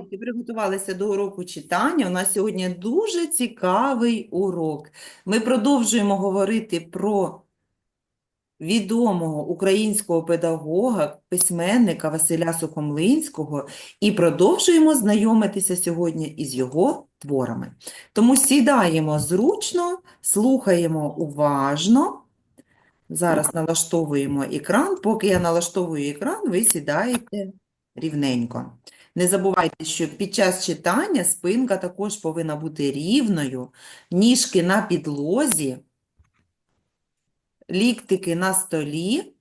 Дітки приготувалися до уроку читання. У нас сьогодні дуже цікавий урок. Ми продовжуємо говорити про відомого українського педагога, письменника Василя Сухомлинського і продовжуємо знайомитися сьогодні із його творами. Тому сідаємо зручно, слухаємо уважно. Зараз налаштовуємо екран. Поки я налаштовую екран, ви сідаєте рівненько. Не забувайте, що під час читання спинка також повинна бути рівною, ніжки на підлозі, ліктики на столі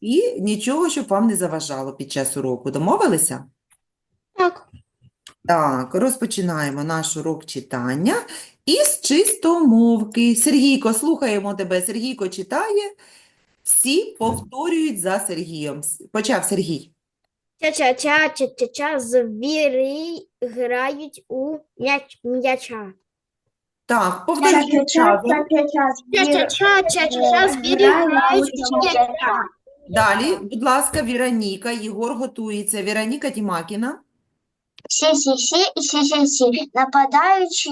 і нічого, щоб вам не заважало під час уроку. Домовилися? Так. Так, розпочинаємо наш урок читання із чистомовки. Сергійко, слухаємо тебе. Сергійко читає, всі повторюють за Сергієм. Почав Сергій. Ча-ча-ча, ча-ча-ча, звірі грають у м'яч, м'яча. Так, повторюй. Ча-ча-ча, ча-ча-ча, звірі грають у м'яча. Далі, будь ласка, Віроніка. Єгор готується. Віроніка Тімакіна. Всі-всі-всі і всі-всі-всі. Нападаючи,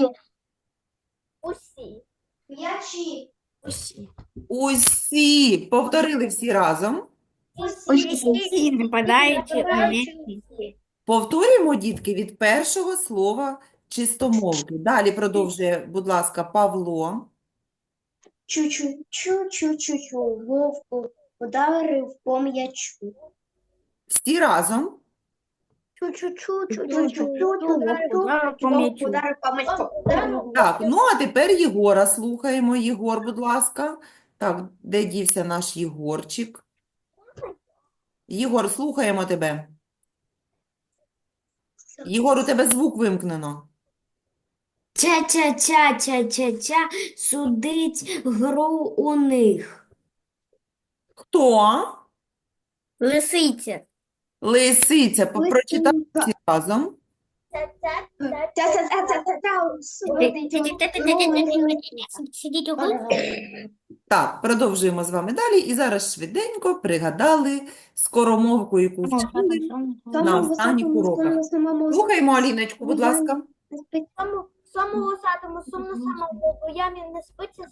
Усі. М'ячі. Усі. Усі. Повторили всі разом. Усі нападають у. Повторюємо, дітки, від першого слова чистомовки. Далі продовжує, будь ласка, Павло. чу-чу-чу-чу-чу-чу, вовку ударив по м'ячу. Всі разом. Чу-чу-чу, Ударив по м'ячу. Так, ну а тепер Єгора слухаємо. Єгор, будь ласка. Так, де дівся наш Єгорчик? Єгор, слухаємо тебе. Єгор, у тебе звук вимкнено. Ча-ча-ча, ча-ча-ча, судить гру у них. Хто? Лисиця. Лисиця. Всі разом. Сидіть у. Так, продовжуємо з вами далі. І зараз швиденько пригадали скоромовку, яку вчили на останніх уроках. Слухаємо Аліночку, будь ласка. Сому, усатому, сумну самому, у ямі не спиться,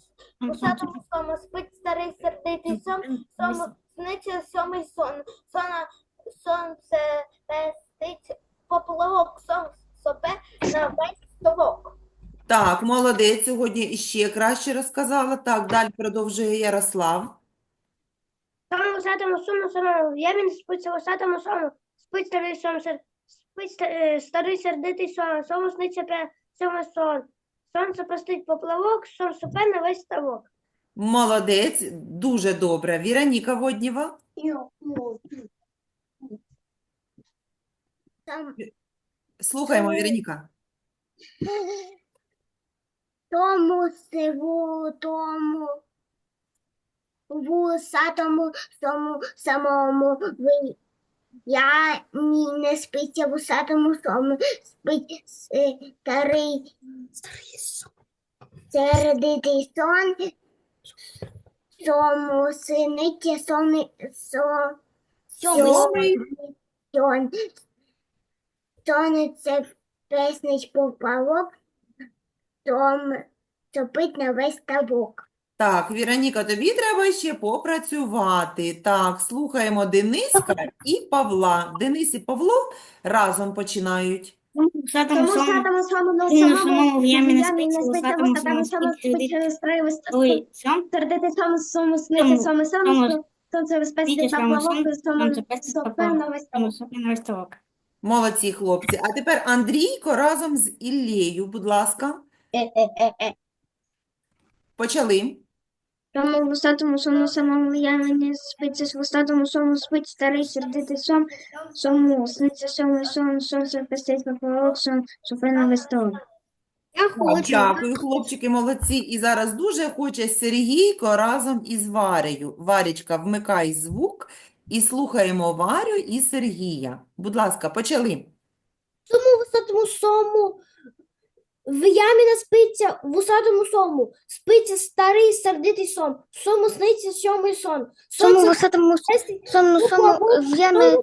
усатому сому, спить старий сердитий сом, сому сниться сьомий сон, сона, сонце пестить, поплавок, сон на весь совок. Так, молодець, сьогодні іще краще розказала. Так, далі продовжує Ярослав. Сому усатому, сумну самому, у ямі не спиться усатому сому, спить старий сом, сер- спить ста- е, старий сердитий сон, сому сниться пе, сьомий сон, сонце пестить поплавок, сон сопе на весь ставок. Молодець, дуже добре. Віроніка Воднєва. Слухаємо, Віроніка. Тому сиву, тому вусатому, тому самому ви. Я ні не спиться вусатому сому, спить е, старий сердитий сон, сому синиття сони, со, Сьомий. сон, сонце песнить поплавок, том топить на весь ставок. Так, Віроніка, тобі треба ще попрацювати. Так, слухаємо Дениска і Павла. Денис і Павло разом починають. Тому самому, Сину самому, самому в ямі не спиться, усатому усатому самому самому спить, спить, Ой, сьом, сердитий сому, сому Сьому, сниться, сому сьому, сому, сонце безпечить Світить сьому сон, поплавок, сому сонце пестить сопе поплавок, на весь ставок. сопе на ставок. Молодці, хлопці. А тепер Андрійко разом з Іллею, будь ласка. Почали. Тому вусатому сому самому я не спиться, вусатому сому спить старий сердитий сом, сому сниться сьомий сон, сонце пестить поплавок, сон сопе на. Я Так, Дякую, хлопчики, молодці. І зараз дуже хоче Сергійко разом із Варею. Варічка, вмикай звук і слухаємо Варю і Сергія. Будь ласка, почали. Тому вусатому сому В ямі не спиться вусатому сому, спиться старий сердитий сон, сому сниться сьомий сон. Сому Сонце сому сому в ямі сому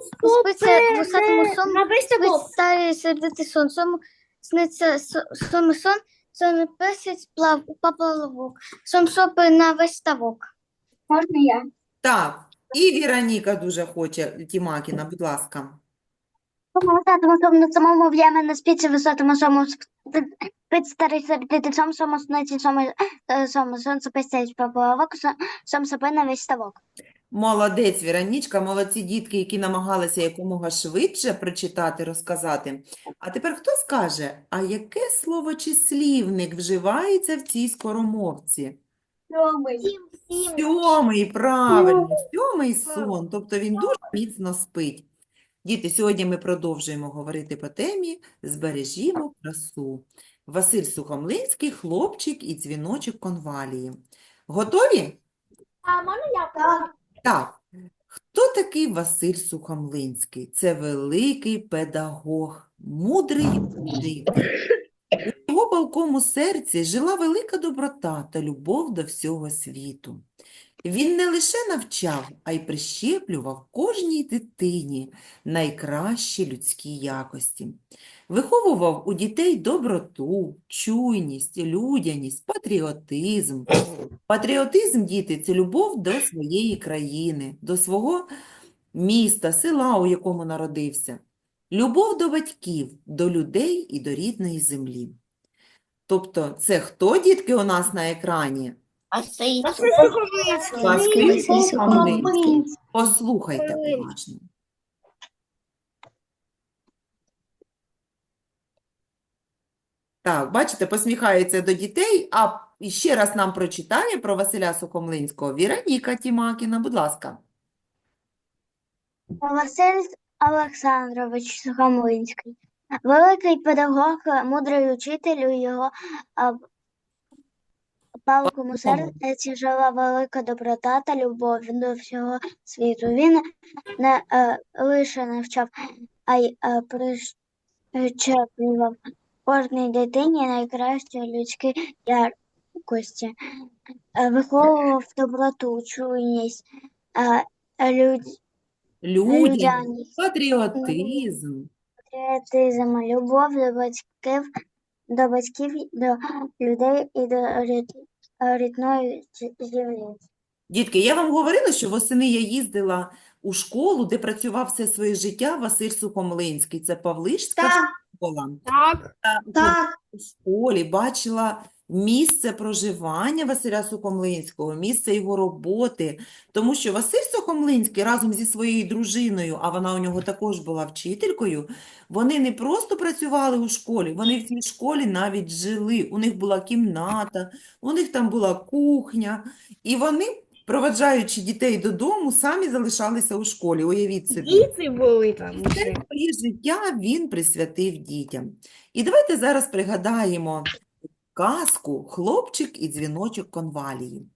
спиться вусатому сому на весь спить старий сердитий сон. Сому сниться со- сому сон, сон писить плав поплавок. Сом сопи на весь ставок. Можна я? Так, і Віроніка дуже хоче, Тімакіна, будь ласка. Сому висотому сому, самому в ямі не спиться висотому сому, спить старий сердитий сом, сому сниться сому, е, сонце писять поплавок, сом на весь ставок. Молодець, Віронічка, молодці дітки, які намагалися якомога швидше прочитати, розказати. А тепер хто скаже, а яке слово чи слівник вживається в цій скоромовці? Сім. Сьомий, правильно, сьомий сон, тобто він дуже міцно спить. Діти, сьогодні ми продовжуємо говорити по темі «Збережімо красу». Василь Сухомлинський, хлопчик і дзвіночок конвалії. Готові? А можна я? Так. Так. Хто такий Василь Сухомлинський? Це великий педагог, мудрий вчитель. У його палкому серці жила велика доброта та любов до всього світу. Він не лише навчав, а й прищеплював кожній дитині найкращі людські якості. Виховував у дітей доброту, чуйність, людяність, патріотизм. Патріотизм, діти, це любов до своєї країни, до свого міста, села, у якому народився. Любов до батьків, до людей і до рідної землі. Тобто, це хто, дітки, у нас на екрані? Послухайте уважно. Так, бачите, посміхається до дітей, а ще раз нам прочитає про Василя Сухомлинського Віроніка Тімакіна, будь ласка. Василь Олександрович Сухомлинський. Великий педагог, мудрий учитель, у його палкому серці жила велика доброта та любов до всього світу. Він не е, лише навчав, а й е, прищеплював кожній дитині найкращі людські якості, Е, виховував доброту, чуйність, е, люд, Людяність, людяність. патріотизм. Патріотизм, любов до батьків, до батьків, до людей і до рід, рідної землі. Дітки, я вам говорила, що восени я їздила у школу, де працював все своє життя Василь Сухомлинський. Це Павлишська школа. Так. Так. У школі бачила місце проживання Василя Сухомлинського, місце його роботи, тому що Василь Сухомлинський разом зі своєю дружиною, а вона у нього також була вчителькою, вони не просто працювали у школі, вони в цій школі навіть жили. У них була кімната, у них там була кухня, і вони, проведжаючи дітей додому, самі залишалися у школі. Уявіть собі. Діти були там Все своє життя він присвятив дітям. І давайте зараз пригадаємо казку «Хлопчик і дзвіночок конвалії».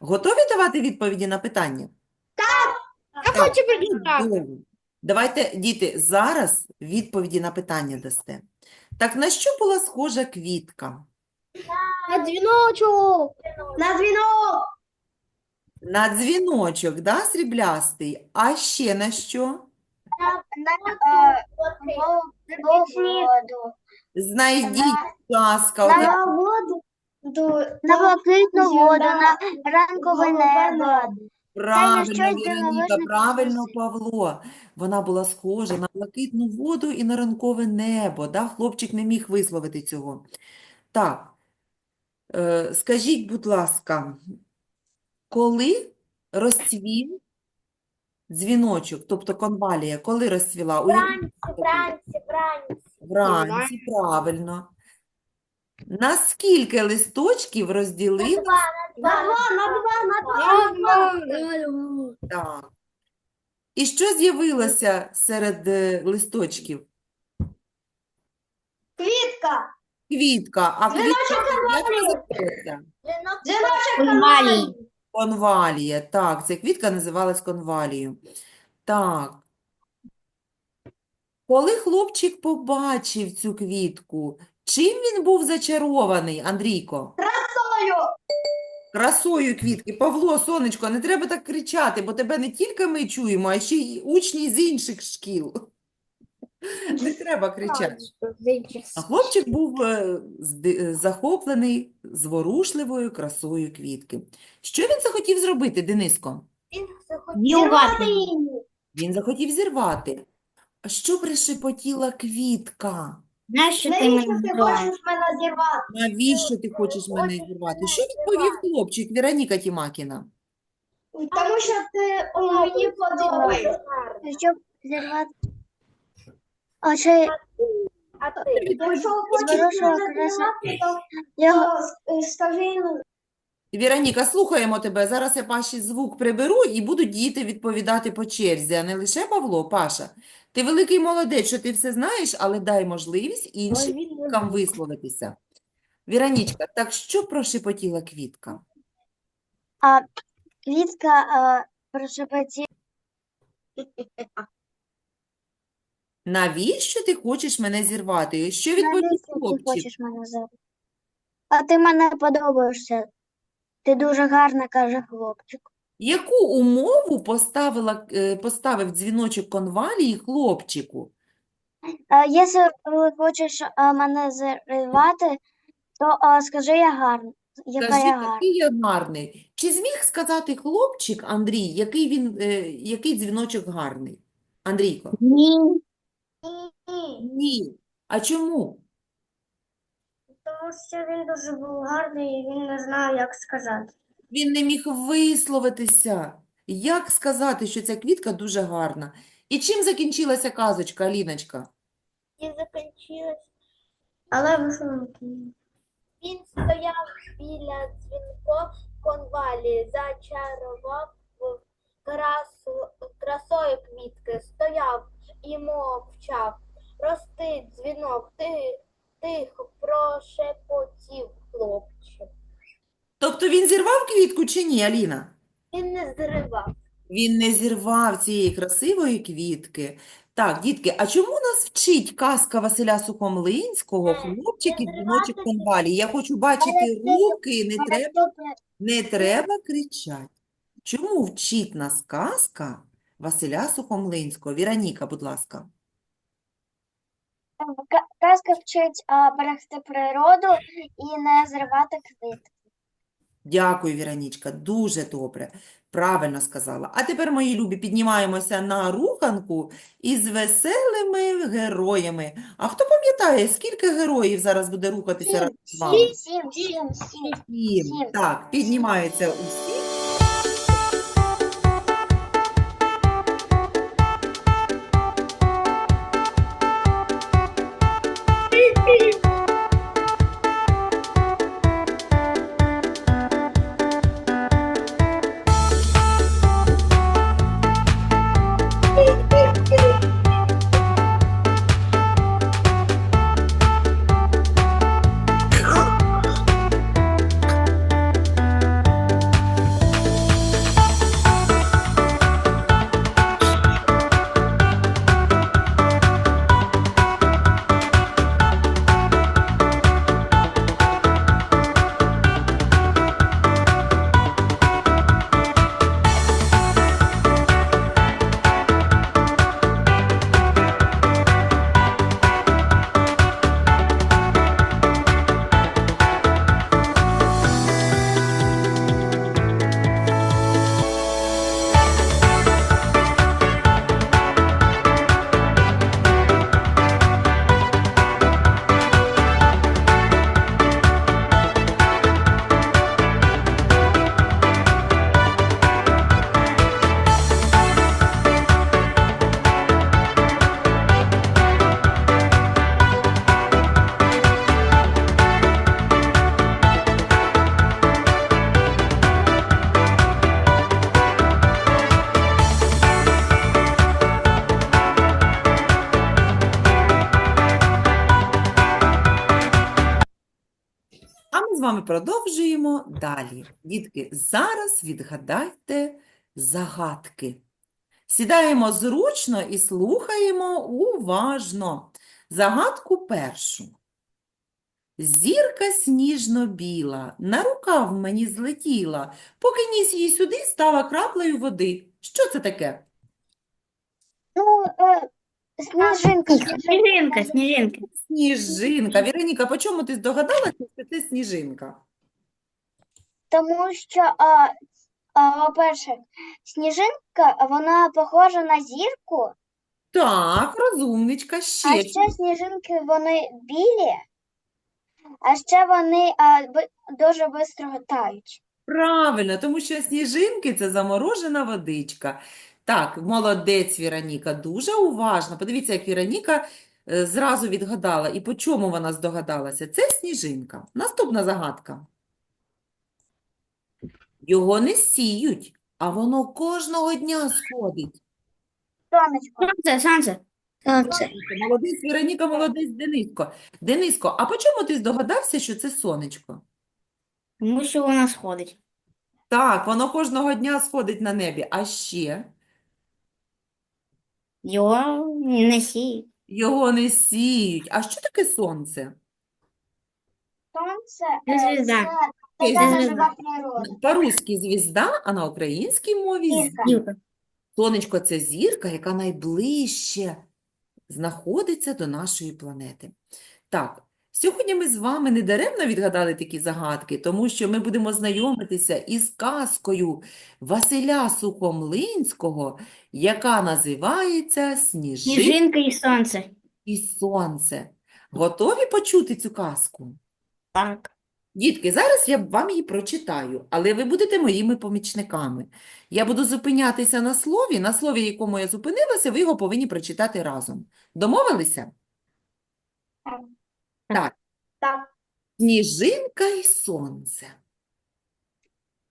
Готові давати відповіді на питання? Я Так, хочу прочитати. Давайте, діти, зараз відповіді на питання дасте. Так на що була схожа квітка? На дзвіночок. На дзвінок. На дзвіночок, да, сріблястий? А ще на що? воду. Знайдіть, будь ласка, один На воду, на блакитну воду, на ранкове небо. Правильно, щось дивовижне правильно. Павло. Вона була схожа на блакитну воду і на ранкове небо. Да? Хлопчик не міг висловити цього. Так, е, скажіть, будь ласка, коли розцвів дзвіночок, тобто конвалія, коли розцвіла? Уявіть Вранці, вранці, вранці. Вранці, правильно. На скільки листочків розділили? Два, Так. І що з'явилося серед е, листочків? Квітка. Квітка. А квітка як називається? Дзвіночок Конвалія. Так, ця квітка називалась конвалією. Так. Коли хлопчик побачив цю квітку, Чим він був зачарований, Андрійко? Красою Красою квітки. Павло, сонечко, не треба так кричати, бо тебе не тільки ми чуємо, а ще й учні з інших шкіл. Не треба кричати. А хлопчик був е, е, захоплений зворушливою красою квітки. Що він захотів зробити, Дениско? Він захотів Він захотів зірвати. А що пришепотіла квітка? Знаєш, ти мене називаєш? мене зірвати? Навіщо ти хочеш мене зірвати? Що відповів хлопчик, Віроніка Тімакіна? Тому що ти мені подобаєшся. Щоб зірвати очей А ти? Якщо хочеш мене зірвати, його скажи Віроніка, слухаємо тебе. Зараз я Паші звук приберу і будуть діти відповідати по черзі, а не лише Павло, Паша. Ти великий молодець, що ти все знаєш, але дай можливість іншим діткам висловитися. Віронічка, так що прошепотіла квітка? а квітка е, прошепотіла. Навіщо ти хочеш мене зірвати? Що відповів Навіщо ти хлопчик? хочеш мене зірвати? А ти мене подобаєшся. Ти дуже гарна, каже хлопчик. Яку умову поставила, е, поставив дзвіночок конвалії хлопчику? Е, Якщо е, хочеш е, мене зірвати, то е, скажи я гарна. Яка Скажи, я гарна. який я гарний. Чи зміг сказати хлопчик Андрій, який він, е, який дзвіночок гарний? Андрійко? Ні. Ні. А чому? Тому що він дуже був гарний і він не знав, як сказати. Він не міг висловитися. Як сказати, що ця квітка дуже гарна? І чим закінчилася казочка, Аліночка? І закінчилось. Але. Він стояв біля дзвінко конвалі, зачарував красу, красою квітки, стояв і мовчав. Рости дзвінок, ти, тихо прошепотів хлопчик. Тобто він зірвав квітку чи ні, Аліна? Він не зривав. Він не зірвав цієї красивої квітки. Так, дітки, а чому нас вчить казка Василя Сухомлинського, хлопчик і дзвіночок конвалі? Я хочу бачити руки, не треба, не треба кричати. Чому вчить нас казка Василя Сухомлинського? Віроніка, будь ласка. Казка вчить берегти природу і не зривати квіти. Дякую, Віронічка, дуже добре, правильно сказала. А тепер, мої любі, піднімаємося на руханку із веселими героями. А хто пам'ятає, скільки героїв зараз буде рухатися разом з вами? Сім, сім, сім, сім. Сім. Сім. Так, піднімаються усі. Вами продовжуємо далі. Дітки, зараз відгадайте загадки. Сідаємо зручно і слухаємо уважно. Загадку першу. Зірка сніжно-біла, на рукав мені злетіла, поки ніс її сюди, стала краплею води. Що це таке? Ну, е, сніжинка. Сніжинка, сніжинка. Сніжинка. Віроніка, по чому ти здогадалася, що це сніжинка? Тому що, а, а, по-перше, сніжинка, вона похожа на зірку, Так, розумничка, ще. а ще сніжинки вони білі, а ще вони а, би- дуже швидко тають. Правильно, тому що сніжинки – це заморожена водичка. Так, молодець, Віроніка, дуже уважно. Подивіться, як Віроніка е, зразу відгадала. І по чому вона здогадалася? Це сніжинка. Наступна загадка. Його не сіють, а воно кожного дня сходить. Сонечко. Сонце, сонце. Сонце. Молодець, Віроніка, молодець, Дениско. Дениско, а по чому ти здогадався, що це сонечко? Тому що вона сходить. Так, воно кожного дня сходить на небі. А ще Його не сіють. його не сіють. А що таке сонце? Сонце е, звізда. це така звізда. жива природа. По-русски звізда, а на українській мові Зірка. Зірка. сонечко – це зірка, яка найближче знаходиться до нашої планети. Так, сьогодні ми з вами не даремно відгадали такі загадки, тому що ми будемо знайомитися із казкою Василя Сухомлинського, яка називається «Сніжинка Сніжинка і сонце. і сонце». Готові почути цю казку? Так. Дітки, зараз я вам її прочитаю, але ви будете моїми помічниками. Я буду зупинятися на слові, на слові, якому я зупинилася, ви його повинні прочитати разом. Домовилися? Так. Так. Так. Сніжинка і сонце.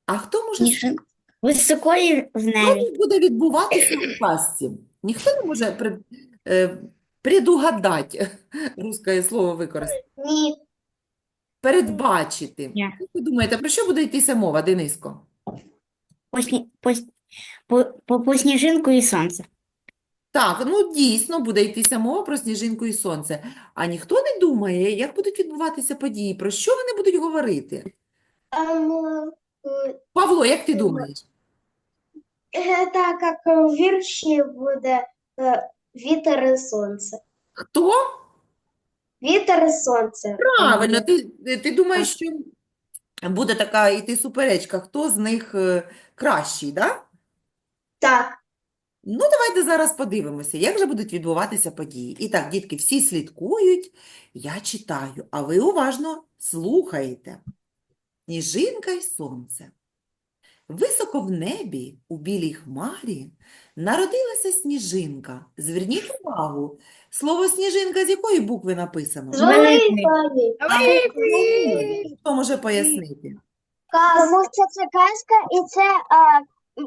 А хто може Сніжинка. Високої в Що небі. тут буде відбуватися у казці? Ніхто не може пред, е, предугадати, русське слово використати, Ні. передбачити. Ні. Як ви думаєте, про що буде йтися мова, Дениско? По, сні... по... с- по... По... по сніжинку і сонце. Так, ну дійсно буде йтися мова про сніжинку і сонце. А ніхто не думає, як будуть відбуватися події, про що вони будуть говорити? Павло, як ти думаєш? Так як у вірші буде е, вітер і сонце. Хто? Вітер і сонце. Правильно, ти, ти думаєш, що буде така йти суперечка, хто з них е, кращий, да? Так. Ну, давайте зараз подивимося, як же будуть відбуватися події. І так, дітки, всі слідкують, я читаю, а ви уважно слухаєте. Сніжинка й сонце. Високо в небі, у білій хмарі, народилася сніжинка. Зверніть увагу, слово сніжинка з якої букви написано? З великої. Хто може пояснити? Тому що це казка і це а,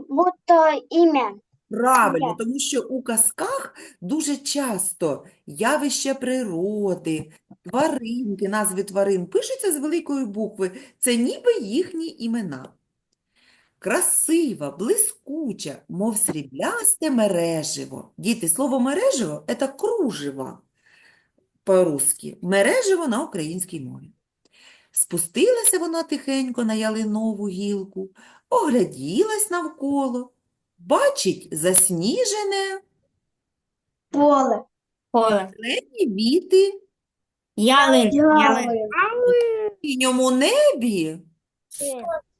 будто ім'я. Правильно, тому що у казках дуже часто явища природи, тваринки, назви тварин пишуться з великої букви. Це ніби їхні імена. Красива, блискуча, мов сріблясте мереживо. Діти, слово мереживо – це кружево по-русски. Мереживо на українській мові. Спустилася вона тихенько на ялинову гілку, огляділась навколо. Бачить засніжене Поле. Поле. зелені віти, Ялин. Ялин. в синьому небі.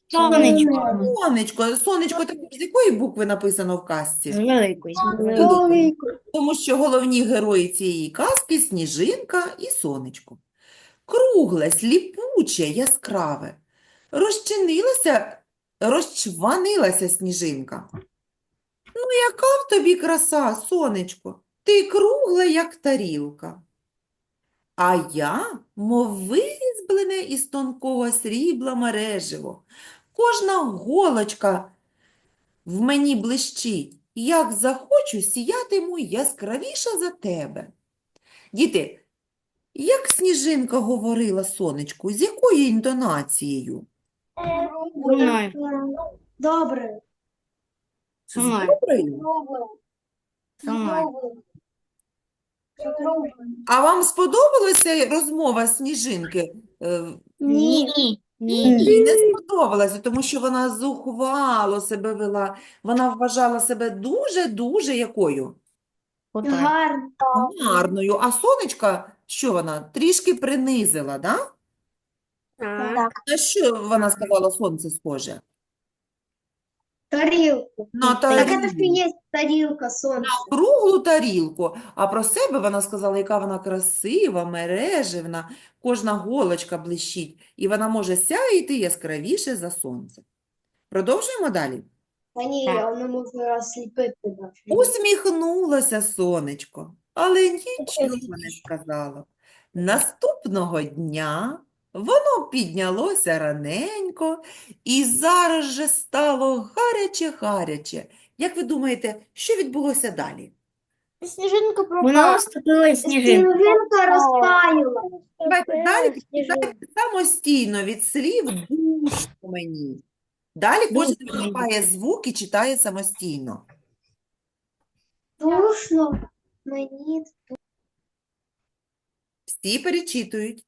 Сонечко. Сонечко, сонечко так з якої букви написано в казці? З великої. з. Великої. Тому що головні герої цієї казки – Сніжинка і Сонечко. Кругле, сліпуче, яскраве. Розчинилася, розчванилася Сніжинка. Ну, яка в тобі краса, сонечко? Ти кругла, як тарілка. А я, мов вирізблене із тонкого срібла мереживо. Кожна голочка в мені блищить. Як захочу, сіятиму яскравіша за тебе. Діти, як Сніжинка говорила сонечку, з якою інтонацією? Мною. Добре. Мною. Доброю? Мною. А вам сподобалася розмова Сніжинки? Е, Ні. Їй не сподобалося, тому що вона зухвало себе вела. Вона вважала себе дуже-дуже якою? Гарно. Гарною. А сонечка, що вона? Трішки принизила, да? Так. На що вона сказала сонце схоже? Тарілку. На Так это тарілку. ж і є тарілка сонця. круглу тарілку, а про себе вона сказала, яка вона красива, мереживна, кожна голочка блищить, і вона може сяяти яскравіше за сонце. Продовжуємо далі. Та ні, вона може осліпити нас. Усміхнулося сонечко, але нічого не сказала. Наступного дня воно піднялося раненько і зараз же стало гаряче-гаряче. Як ви думаєте, що відбулося далі? Сніжинка пропала. Вона оступила сніжинку. Сніжинка розтаяла. Давайте далі читайте самостійно від слів «душу мені». Далі кожен вимикає звук і читає самостійно. Душно мені. Всі перечитують.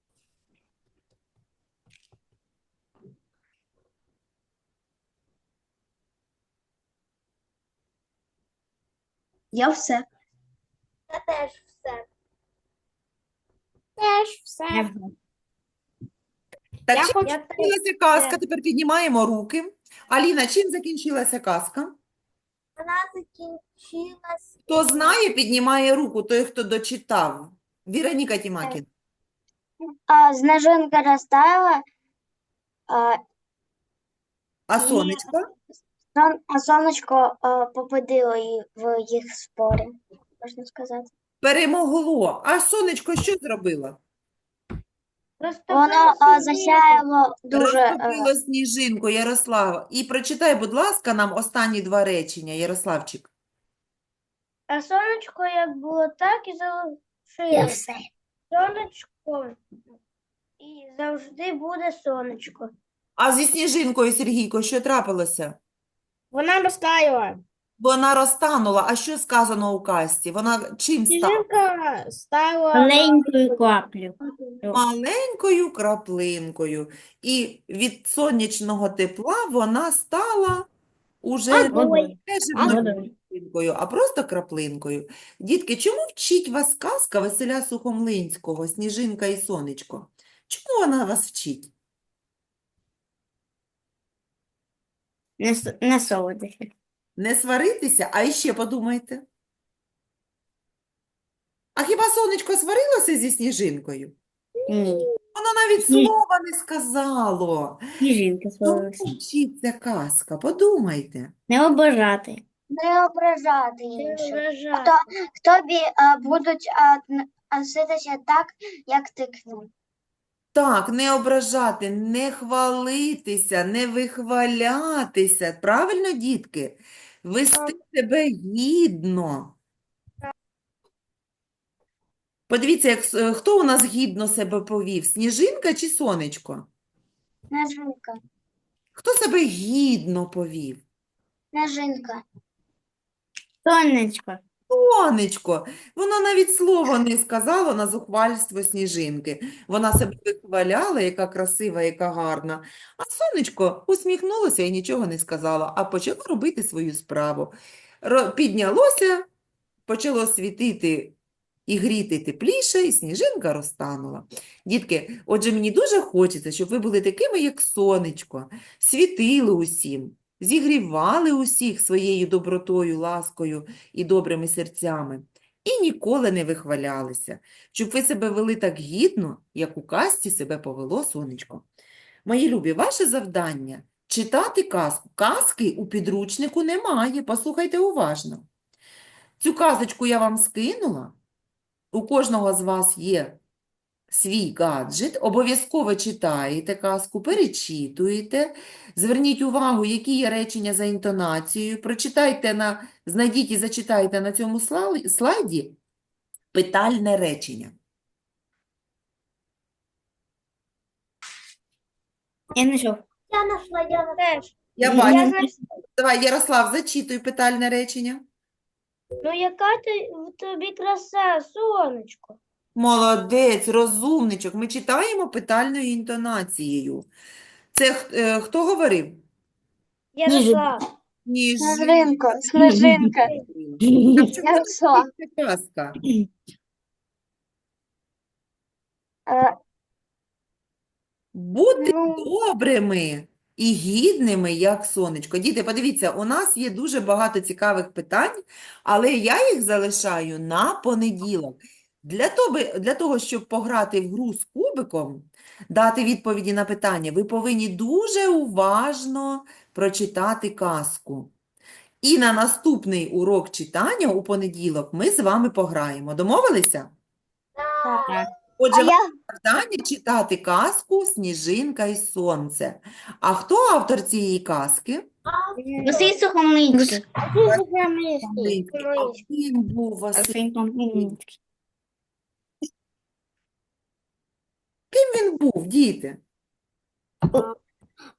Я все. Я теж все. Теж все. Так, Я чим хочу закінчилася казка? Тепер піднімаємо руки. Аліна, чим закінчилася казка? Вона закінчилась. Хто знає, піднімає руку, той, хто дочитав. Віроніка Тімакіна. А, Снежинка розтаяла, а, А сонечко? Сон- а сонечко а, победило її в їх спорі, можна сказати. Перемогло. А сонечко що зробило? Воно а, засяяло дуже. е, Розтопило сніжинку, Ярослава. І прочитай, будь ласка, нам останні два речення, Ярославчик. А сонечко як було, так і Я залишилось. все. Сонечко. І завжди буде сонечко. А зі сніжинкою, Сергійко, що трапилося? Вона розтаяла. Вона розтанула. А що сказано у казці? Вона чим стала? Стала Маленькою каплю. Маленькою краплинкою. І від сонячного тепла вона стала уже Водою. не краплинкою, а просто краплинкою. Дітки, чому вчить вас казка Василя Сухомлинського «Сніжинка і сонечко»? Чому вона вас вчить? Не, с- не. Не сваритися, а іще подумайте. А хіба сонечко сварилося зі сніжинкою? Ні. Воно навіть Ні. слова не сказало. Сніжинка Чому солодощі. вчить ця казка? Подумайте. Не обожати. Не ображати інших. Хто, тобі а, будуть а, н- а, ситися так, як ти к ним. Так, не ображати, не хвалитися, не вихвалятися. Правильно, дітки? Вести себе гідно. Подивіться, як, с- е, хто у нас гідно себе повів? Сніжинка чи сонечко? Снежинка, Хто себе гідно повів? снежинка. Сонечко. Сонечко, вона навіть слова не сказала на зухвальство сніжинки. Вона себе вихваляла, яка красива, яка гарна. А сонечко усміхнулося і нічого не сказала, а почало робити свою справу. Піднялося, почало світити і гріти тепліше, і сніжинка розтанула. Дітки, отже, мені дуже хочеться, щоб ви були такими, як сонечко, світили усім, зігрівали усіх своєю добротою, ласкою і добрими серцями, і ніколи не вихвалялися, щоб ви себе вели так гідно, як у казці себе повело сонечко. Мої любі, ваше завдання – читати казку. Казки у підручнику немає, послухайте уважно. Цю казочку я вам скинула. У кожного з вас є свій гаджет, обов'язково читаєте казку, перечитуєте, зверніть увагу, які є речення за інтонацією, прочитайте на, знайдіть і зачитайте на цьому слайді питальне речення. Я знайшов. Я нашла, я теж. Я Я бачу. Давай, Ярослав, зачитуй питальне речення. Ну яка ти в тобі краса, сонечко? Молодець, розумничок. Ми читаємо питальною інтонацією. Це е, хто говорив? Ярослав. Снежинка, снежинка. Ярослав. Казка. Е, Бути Ну. добрими і гідними, як сонечко. Діти, подивіться, у нас є дуже багато цікавих питань, але я їх залишаю на понеділок. Для того, для того, щоб пограти в гру з кубиком, дати відповіді на питання, ви повинні дуже уважно прочитати казку. І на наступний урок читання у понеділок ми з вами пограємо. Домовилися? Так. Отже, А я завдання читати казку «Сніжинка і сонце». А хто автор цієї казки? Василь Сухомлинський. Ким був Василь? Ким він був, діти?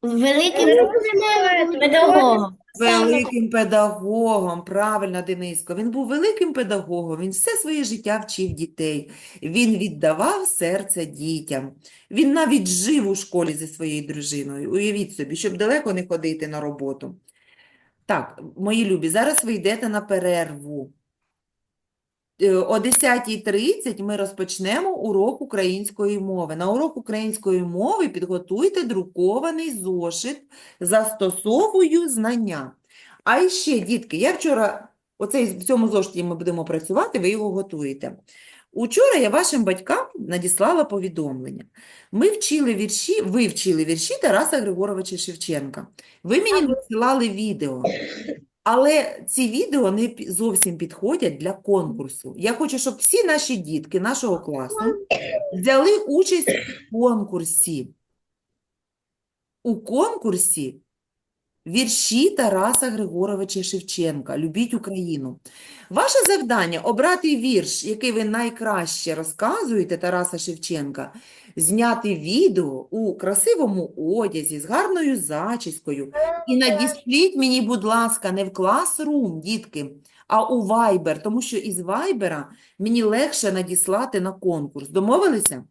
Великим педагогом. Великим педагогом, правильно, Дениско. Він був великим педагогом, він все своє життя вчив дітей. Він віддавав серце дітям. Він навіть жив у школі зі своєю дружиною. Уявіть собі, щоб далеко не ходити на роботу. Так, мої любі, зараз ви йдете на перерву. Е, О 10.30 ми розпочнемо урок української мови. На урок української мови підготуйте друкований зошит застосовую знання. А ще, дітки, я вчора, оцей, в цьому зошиті ми будемо працювати, ви його готуєте. Учора я вашим батькам надіслала повідомлення. Ми вчили вірші, ви вчили вірші Тараса Григоровича Шевченка. Ви мені надсилали відео. Але ці відео не зовсім підходять для конкурсу. Я хочу, щоб всі наші дітки нашого класу взяли участь у конкурсі. У конкурсі вірші Тараса Григоровича Шевченка «Любіть Україну». Ваше завдання – обрати вірш, який ви найкраще розказуєте Тараса Шевченка, зняти відео у красивому одязі, з гарною зачіскою, і надішліть мені, будь ласка, не в Classroom, дітки, а у Viber, тому що із Viber мені легше надіслати на конкурс. Домовилися?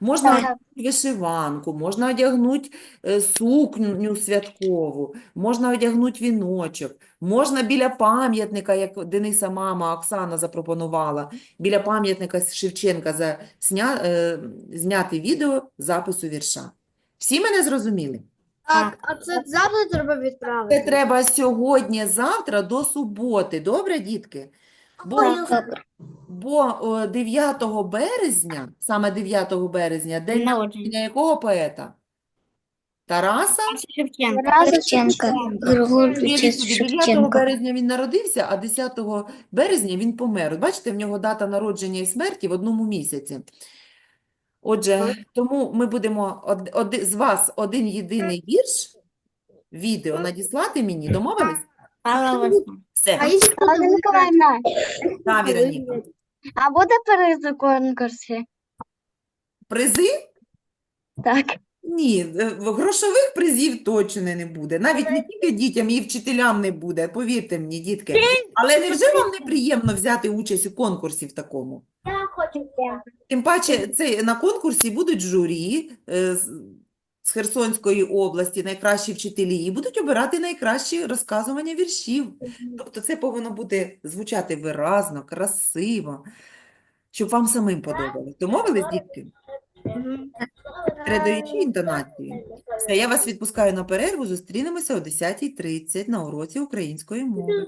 Можна Так. одягнути вишиванку, можна одягнути е, сукню святкову, можна одягнути віночок, можна біля пам'ятника, як Дениса мама Оксана запропонувала, біля пам'ятника Шевченка засня, е, зняти відео запису вірша. Всі мене зрозуміли? Так, а це завтра треба Це треба сьогодні, завтра до суботи. Добре, дітки? Бо, бо о, 9 березня, саме 9 березня, день народження якого поета? Тараса? Шевченка. Шевченка. Уявіть 9 березня він народився, а 10 березня він помер. От Бачите, в нього дата народження і смерті в одному місяці. Отже, тому ми будемо од, оди- з вас один єдиний вірш, відео надіслати мені. Домовились? Все. Миколаївна, Да, Віроніка. а буде приз у конкурсі? Призи? Так. Ні, е, в- грошових призів точно не буде. Навіть не тільки дітям, і вчителям не буде, повірте мені, дітки. Але невже вам неприємно взяти участь у конкурсі в такому? Хочу. Тим паче, це на конкурсі будуть журі е, з, з Херсонської області, найкращі вчителі, і будуть обирати найкращі розказування віршів. Тобто це повинно бути звучати виразно, красиво, щоб вам самим подобалось. Домовились, дітки? Передаючи інтонацію. Все, я вас відпускаю на перерву. Зустрінемося о 10.30 на уроці української мови.